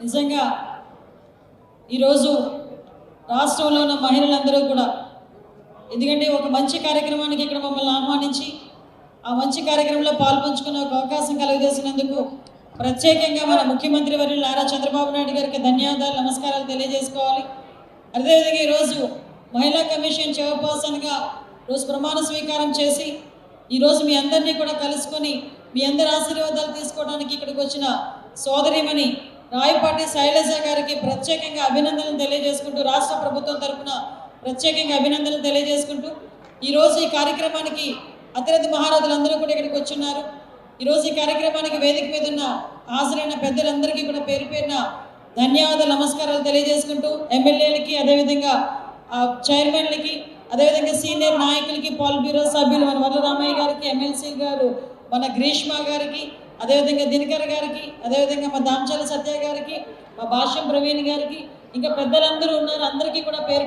నిజంగా ఈరోజు రాష్ట్రంలో ఉన్న మహిళలందరూ కూడా ఎందుకంటే ఒక మంచి కార్యక్రమానికి ఇక్కడ మమ్మల్ని ఆహ్వానించి ఆ మంచి కార్యక్రమంలో పాల్పంచుకునే ఒక అవకాశం కలుగజేసినందుకు ప్రత్యేకంగా మన ముఖ్యమంత్రి వర్యులు నారా చంద్రబాబు నాయుడు గారికి ధన్యవాదాలు నమస్కారాలు తెలియజేసుకోవాలి. అదేవిధంగా ఈరోజు మహిళా కమిషన్ చైర్పర్సన్గా రోజు ప్రమాణ స్వీకారం చేసి ఈరోజు మీ అందరినీ కూడా కలుసుకొని మీ అందరి ఆశీర్వాదాలు తీసుకోవడానికి ఇక్కడికి వచ్చిన సోదరిమని రాయపాటి శైలజ గారికి ప్రత్యేకంగా అభినందనలు తెలియజేసుకుంటూ రాష్ట్ర ప్రభుత్వం తరఫున ప్రత్యేకంగా అభినందనలు తెలియజేసుకుంటూ ఈరోజు ఈ కార్యక్రమానికి అతిరథి మహారాజులందరూ కూడా ఇక్కడికి వచ్చున్నారు. ఈరోజు ఈ కార్యక్రమానికి వేదిక మీద ఉన్న హాజరైన పెద్దలందరికీ కూడా పేరు పేరున ధన్యవాదాలు నమస్కారాలు తెలియజేసుకుంటూ ఎమ్మెల్యేలకి అదేవిధంగా చైర్మన్లకి అదేవిధంగా సీనియర్ నాయకులకి పాల్ బ్యూరో సభ్యులు మన వరలరామయ్య గారికి ఎమ్మెల్సీ గారు మన గ్రీష్మ గారికి అదేవిధంగా దినకర్ గారికి అదేవిధంగా మా దాంచాల సత్య గారికి మా భాష్యం ప్రవీణ్ గారికి ఇంకా పెద్దలందరూ ఉన్నారు. అందరికీ కూడా పేరు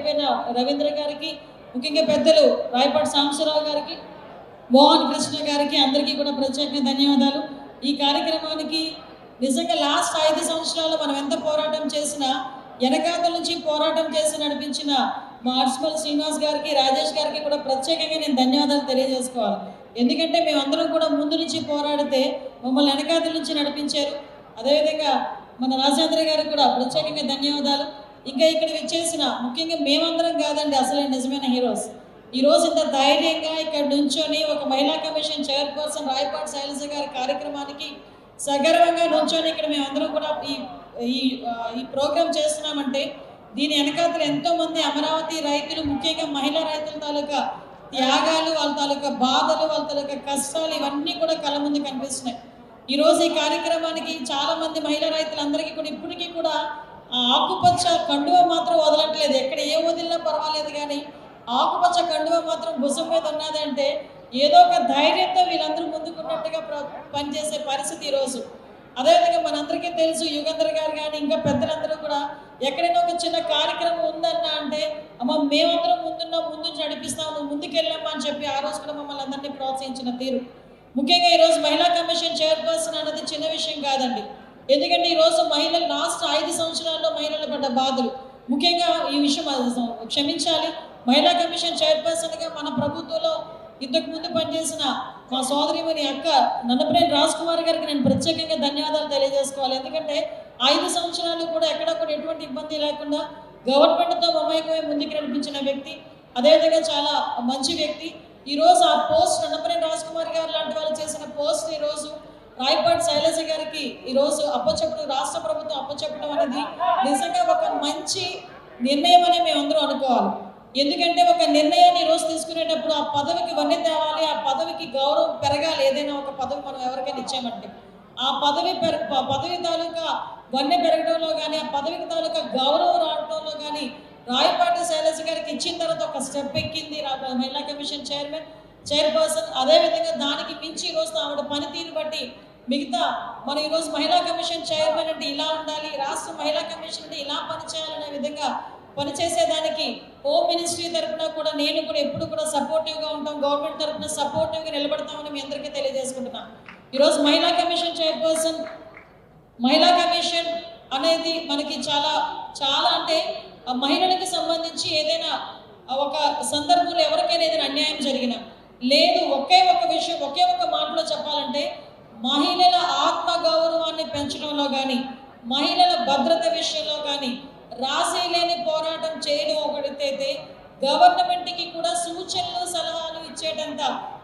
రవీంద్ర గారికి ముఖ్యంగా పెద్దలు రాయపాటి సాంబశివరావు గారికి మోహన్ కృష్ణ గారికి అందరికీ కూడా ప్రత్యేకంగా ధన్యవాదాలు. ఈ కార్యక్రమానికి నిజంగా లాస్ట్ ఐదు సంవత్సరాలు మనం ఎంత పోరాటం చేసినా వెనకాతల నుంచి పోరాటం చేసి నడిపించిన మా అర్స్మల్ శ్రీనివాస్ గారికి రాజేష్ గారికి కూడా ప్రత్యేకంగా నేను ధన్యవాదాలు తెలియజేసుకోవాలి. ఎందుకంటే మేమందరం కూడా ముందు నుంచి పోరాడితే మమ్మల్ని వెనకాతల నుంచి నడిపించారు. అదేవిధంగా మన రాజేంద్ర గారికి కూడా ప్రత్యేకంగా ధన్యవాదాలు. ఇంకా ఇక్కడ విచ్చేసిన ముఖ్యంగా మేమందరం కాదండి అసలు నిజమైన హీరోస్. ఈరోజు ఇంత ధైర్యంగా ఇక్కడ నుంచొని ఒక మహిళా కమిషన్ చైర్పర్సన్ రాయపాటి శైలజ గారి కార్యక్రమానికి సగర్వంగా నుంచొని ఇక్కడ మేమందరం కూడా ఈ ఈ ఈ ప్రోగ్రాం చేస్తున్నామంటే దీని వెనకాతలు ఎంతోమంది అమరావతి రైతులు ముఖ్యంగా మహిళా రైతుల తాలూకా త్యాగాలు వాళ్ళ తాలూకా బాధలు వాళ్ళ తాలూకా కష్టాలు ఇవన్నీ కూడా కళ్ళ ముందు కనిపిస్తున్నాయి. ఈరోజు ఈ కార్యక్రమానికి చాలా మంది మహిళా రైతులందరికీ కూడా ఇప్పటికీ కూడా ఆకుపచ్చ కండువ మాత్రం వదలట్లేదు. ఎక్కడ ఏ వదిలినా పర్వాలేదు కానీ ఆకుపచ్చ కండువ మాత్రం భుజం మీద ఉన్నదంటే ఏదో ఒక ధైర్యంతో వీళ్ళందరూ ముందుకున్నట్టుగా పనిచేసే పరిస్థితి ఈరోజు అదేవిధంగా మనందరికీ తెలుసు యుగంధర్ గారు కానీ ఇంకా పెద్దలందరూ కూడా ఎక్కడైనా ఒక చిన్న కార్యక్రమం ఉందన్న అంటే అమ్మ మేమందరం ముందున్నాం ముందు నడిపిస్తాం నువ్వు ముందుకెళ్ళామా అని చెప్పి ఆ రోజు కూడా మమ్మల్ని అందరినీ ప్రోత్సహించిన తీరు. ముఖ్యంగా ఈరోజు మహిళా కమిషన్ చైర్పర్సన్ అన్నది చిన్న విషయం కాదండి. ఎందుకంటే ఈరోజు మహిళలు లాస్ట్ ఐదు సంవత్సరాల్లో మహిళలు పడ్డ బాధలు. ముఖ్యంగా ఈ విషయం క్షమించాలి. మహిళా కమిషన్ చైర్పర్సన్గా మన ప్రభుత్వంలో ఇంతకు ముందు పనిచేసిన మా సోదరిమని అక్క నన్నపనేని రాజ్ కుమార్ గారికి నేను ప్రత్యేకంగా ధన్యవాదాలు తెలియజేసుకోవాలి. ఎందుకంటే ఐదు సంవత్సరాలు కూడా ఎక్కడ కూడా ఎటువంటి ఇబ్బంది లేకుండా గవర్నమెంట్తో మమేకమై ముందుకు నడిపించిన వ్యక్తి అదేవిధంగా చాలా మంచి వ్యక్తి. ఈరోజు ఆ పోస్ట్ నన్నపనేని రాజ్ కుమార్ గారు లాంటి వాళ్ళు చేసిన పోస్ట్ ఈరోజు రాయపాటి శైలజ గారికి ఈరోజు అప్పచెప్పడం రాష్ట్ర ప్రభుత్వం అప్పచెప్పడం అనేది నిజంగా ఒక మంచి నిర్ణయం అని అందరూ అనుకోవాలి. ఎందుకంటే ఒక నిర్ణయాన్ని ఈరోజు తీసుకునేటప్పుడు ఆ పదవికి వన్నీ తేవాలి ఆ పదవికి గౌరవం పెరగాలి ఏదైనా ఒక పదవి మనం ఎవరికైనా ఇచ్చామంటే. ఆ పదవి పెర పదవి తాలూకా వన్నె పెరగడంలో కానీ ఆ పదవికి తాలూకా గౌరవం రావడంలో కానీ రాయపాటి శైలజ గారికి ఇచ్చిన తర్వాత ఒక స్టెప్ ఎక్కింది రా- మహిళా కమిషన్ చైర్మన్ చైర్పర్సన్. అదేవిధంగా దానికి మించి ఈరోజు ఆవిడ పనితీరు బట్టి మిగతా మన ఈరోజు మహిళా కమిషన్ చైర్మన్ అంటే ఇలా ఉండాలి రాష్ట్ర మహిళా కమిషన్ అంటే ఇలా పనిచేయాలనే విధంగా పనిచేసేదానికి హోమ్ మినిస్ట్రీ తరఫున కూడా నేను కూడా ఎప్పుడు కూడా సపోర్టివ్గా ఉంటాం. గవర్నమెంట్ తరఫున సపోర్టివ్గా నిలబడతామని మీ అందరికీ తెలియజేసుకుంటున్నాను ఈరోజు మహిళా కమిషన్ చైర్పర్సన్ మహిళా కమిషన్ అనేది మనకి చాలా చాలా అంటే ఆ మహిళలకు సంబంధించి ఏదైనా ఒక సందర్భంలో ఎవరికైనా ఏదైనా అన్యాయం జరిగిన లేదు ఒకే ఒక విషయం ఒకే ఒక మాటలో చెప్పాలంటే మహిళల ఆత్మ గౌరవాన్ని పెంచడంలో కానీ మహిళల భద్రత విషయంలో కానీ రాసేయలేని లేని పోరాటం చేయడం ఒకటైతే గవర్నమెంట్కి కూడా సూచనలు సలహాలు ఇచ్చేటంత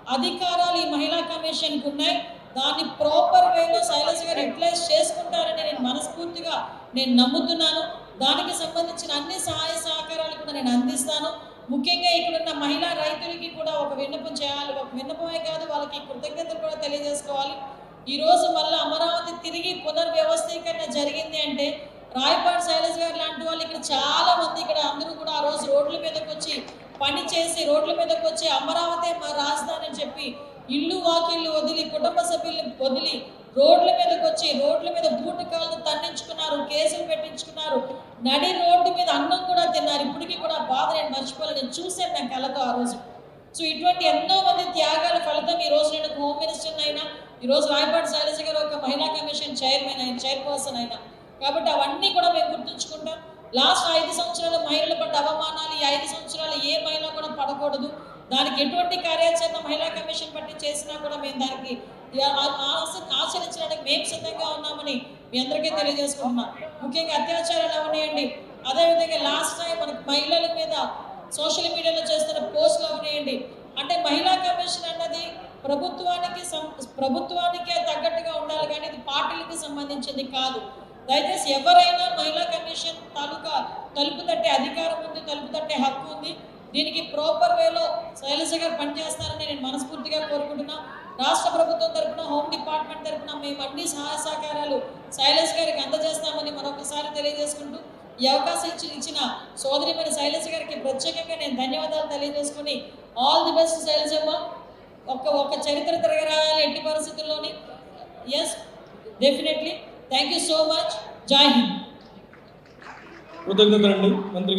అధికారాలు ఈ మహిళా కమిషన్కి ఉన్నాయి. దాన్ని ప్రాపర్ వేలో శైలజ గారు యూటిలైజ్ చేసుకుంటారని నేను మనస్ఫూర్తిగా నేను నమ్ముతున్నాను. దానికి సంబంధించిన అన్ని సహాయ సహకారాలు కూడా నేను అందిస్తాను. ముఖ్యంగా ఇక్కడున్న మహిళా రైతులకి కూడా ఒక విన్నపం చేయాలి. ఒక విన్నపమే కాదు వాళ్ళకి కృతజ్ఞతలు కూడా తెలియజేసుకోవాలి. ఈ రోజు మళ్ళీ అమరావతి తిరిగి పునర్వ్యవస్థీకరణ జరిగింది అంటే రాయపాటి శైలజ గారు లాంటి వాళ్ళు ఇక్కడ చాలా మంది ఇక్కడ అందరూ కూడా ఆ రోజు రోడ్ల మీదకి వచ్చి పని చేసి రోడ్ల మీదకి వచ్చి అమరావతి మా రాజధాని అని చెప్పి ఇల్లు వాకిళ్ళు వదిలి కుటుంబ సభ్యులు వదిలి రోడ్ల మీదకి వచ్చి రోడ్ల మీద బూటు కాళ్ళు తన్నించుకున్నారు కేసులు పెట్టించుకున్నారు. నడి రోడ్డు మీద అన్నం కూడా తిన్నారు. ఇప్పటికీ కూడా బాధ నేను మర్చిపోలేదు నేను చూశాను నా కళతో ఆ రోజు. సో ఇటువంటి ఎన్నో మంది త్యాగాల ఫలితం ఈ రోజు నేను హోమ్ మినిస్టర్ అయినా ఈ రోజు రాయపాటి శైలజ గారు ఒక మహిళా కమిషన్ చైర్మన్ అయిన చైర్పర్సన్ అయినా. కాబట్టి అవన్నీ కూడా మేము గుర్తుంచుకుంటాం. లాస్ట్ ఐదు సంవత్సరాలు మహిళలు పడ్డ అవమానాలు ఈ ఐదు సంవత్సరాలు ఏ మహిళ కూడా పడకూడదు. దానికి ఎటువంటి కార్యాచరణ మహిళా కమిషన్ పట్టి చేసినా కూడా మేము దానికి ఆచరించడానికి మేము సిద్ధంగా ఉన్నామని మీ అందరికీ తెలియజేసుకుంటున్నాం. ముఖ్యంగా అత్యాచారాలు అవనియండి. అదేవిధంగా లాస్ట్ టైం మనకి మహిళల మీద సోషల్ మీడియాలో చేస్తున్న పోస్టులు అవనియండి. అంటే మహిళా కమిషన్ అన్నది ప్రభుత్వానికి సం- ప్రభుత్వానికే తగ్గట్టుగా ఉండాలి కానీ ఇది పార్టీలకు సంబంధించింది కాదు. దయచేసి ఎవరైనా మహిళా కమిషన్ తాలూకా తలుపు తట్టే అధికారం ఉంది తలుపు తట్టే హక్కు ఉంది దీనికి ప్రాపర్ వేలో శైలజ గారు పనిచేస్తారని నేను మనస్ఫూర్తిగా కోరుకుంటున్నా. రాష్ట్ర ప్రభుత్వం తరపున హోమ్ డిపార్ట్మెంట్ తరపున మేము అన్ని సహాయ సహకారాలు శైలజ గారికి అందజేస్తామని మరొకసారి తెలియజేసుకుంటూ ఈ అవకాశం ఇచ్చి ఇచ్చిన సోదరిమణి శైలజ గారికి ప్రత్యేకంగా నేను ధన్యవాదాలు తెలియజేసుకుని ఆల్ ది బెస్ట్ శైలజమ్మ ఒక్క ఒక్క చరిత్ర తిరగరాయాలి ఎట్టి పరిస్థితుల్లోని. Yes definitely thank you so much Jai Hind కృతజ్ఞతలండి. మంత్రి